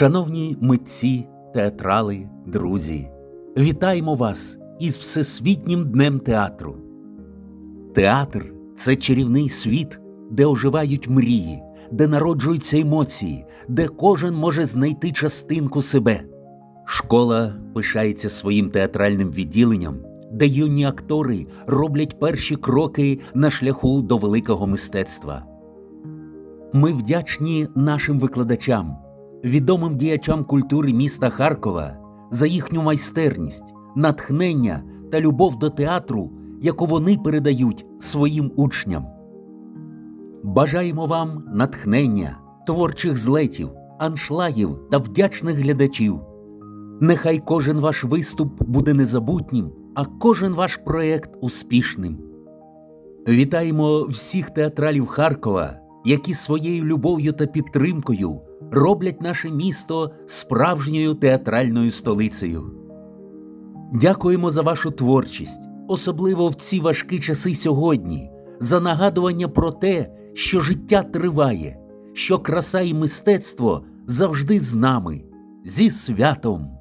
Шановні митці, театрали, друзі, вітаємо вас із Всесвітнім днем театру. Театр це чарівний світ, де оживають мрії, де народжуються емоції, де кожен може знайти частинку себе. Школа пишається своїм театральним відділенням, де юні актори роблять перші кроки на шляху до великого мистецтва. Ми вдячні нашим викладачам, відомим діячам культури міста Харкова за їхню майстерність, натхнення та любов до театру, яку вони передають своїм учням. Бажаємо вам натхнення, творчих злетів, аншлагів та вдячних глядачів. Нехай кожен ваш виступ буде незабутнім, а кожен ваш проект успішним. Вітаємо всіх театралів Харкова, які своєю любов'ю та підтримкою роблять наше місто справжньою театральною столицею. Дякуємо за вашу творчість, особливо в ці важкі часи сьогодні, за нагадування про те, що життя триває, що краса і мистецтво завжди з нами, зі святом.